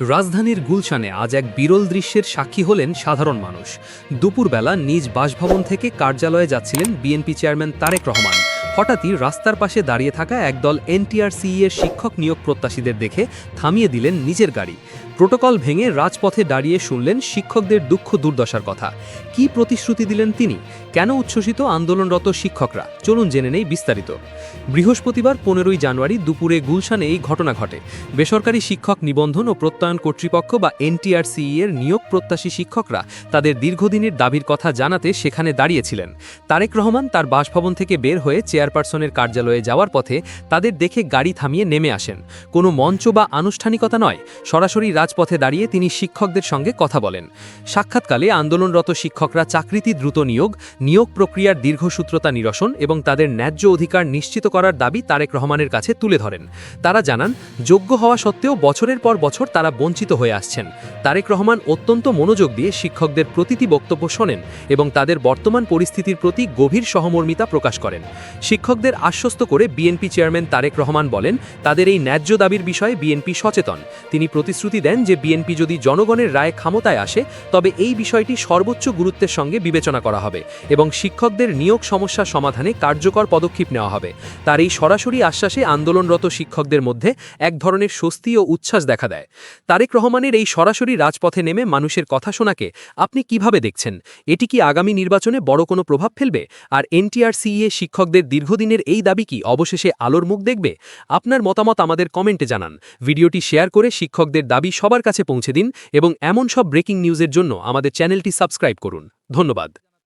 রাজধানীর গুলশানে আজ এক বিরল দৃশ্যের সাক্ষী হলেন সাধারণ মানুষ। দুপুরবেলা নিজ বাসভবন থেকে কার্যালয়ে যাচ্ছিলেন বিএনপি চেয়ারম্যান তারেক রহমান। হঠাৎই রাস্তার পাশে দাঁড়িয়ে থাকা একদল এনটিআরসিই এর শিক্ষক নিয়োগ প্রত্যাশীদের দেখে থামিয়ে দিলেন নিজের গাড়ি। প্রোটোকল ভেঙে রাজপথে দাঁড়িয়ে শুনলেন শিক্ষকদের দুঃখ দুর্দশার কথা। কি প্রতিশ্রুতি দিলেন তিনি? কেন উচ্ছ্বসিত আন্দোলনরত শিক্ষকরা? চলুন জেনে নেই বিস্তারিত। বৃহস্পতিবার পনেরোই জানুয়ারি দুপুরে গুলশানে এই ঘটনা ঘটে। বেসরকারি শিক্ষক নিবন্ধন ও প্রত্যয়ন কর্তৃপক্ষ বা এনটিআরসিই এর নিয়োগ প্রত্যাশী শিক্ষকরা তাদের দীর্ঘদিনের দাবির কথা জানাতে সেখানে দাঁড়িয়েছিলেন। তারেক রহমান তার বাসভবন থেকে বের হয়ে চেয়ারপারসনের কার্যালয়ে যাওয়ার পথে তাদের দেখে গাড়ি থামিয়ে নেমে আসেন। কোনো মঞ্চ বা আনুষ্ঠানিকতা নয়, সরাসরি রাজপথে দাঁড়িয়ে তিনি শিক্ষকদের সঙ্গে কথা বলেন। সাক্ষাৎকালে আন্দোলনরত শিক্ষকরা চাকরিতে দ্রুত নিয়োগ নিয়োগ প্রক্রিয়ার দীর্ঘসূত্রতা নিরসন এবং তাদের ন্যায্য অধিকার নিশ্চিত করার দাবি তারেক রহমানের কাছে তুলে ধরেন। তারা জানান, যোগ্য হওয়া সত্ত্বেও বছরের পর বছর তারা বঞ্চিত হয়ে আসছেন। তারেক রহমান অত্যন্ত মনোযোগ দিয়ে শিক্ষকদের প্রতিটি বক্তব্য শোনেন এবং তাদের বর্তমান পরিস্থিতির প্রতি গভীর সহমর্মিতা প্রকাশ করেন। শিক্ষকদের আশ্বস্ত করে বিএনপি চেয়ারম্যান তারেক রহমান বলেন, তাদের এই ন্যায্য দাবির বিষয়ে বিএনপি সচেতন। তিনি প্রতিশ্রুতি দেন যে বিএনপি যদি জনগণের রায় ক্ষমতায় আসে, তবে এই বিষয়টি সর্বোচ্চ গুরুত্বের সঙ্গে বিবেচনা করা হবে এবং শিক্ষকদের নিয়োগ সমস্যা সমাধানে কার্যকর পদক্ষেপ নেওয়া হবে। তার এই সরাসরি আশ্বাসে আন্দোলনরত শিক্ষকদের মধ্যে এক ধরনের স্বস্তি ও উচ্ছ্বাস দেখা দেয়। তারেক রহমানের এই সরাসরি রাজপথে নেমে মানুষের কথা শোনাকে আপনি কীভাবে দেখছেন? এটি কি আগামী নির্বাচনে বড় কোনো প্রভাব ফেলবে? আর এনটিআরসিএ শিক্ষকদের দীর্ঘদিনের এই দাবি কি অবশেষে আলোর মুখ দেখবে? আপনার মতামত আমাদের কমেন্টে জানান। ভিডিওটি শেয়ার করে শিক্ষকদের দাবি সবার কাছে পৌঁছে দিন এবং এমন সব ব্রেকিং নিউজের জন্য আমাদের চ্যানেলটি সাবস্ক্রাইব করুন। ধন্যবাদ।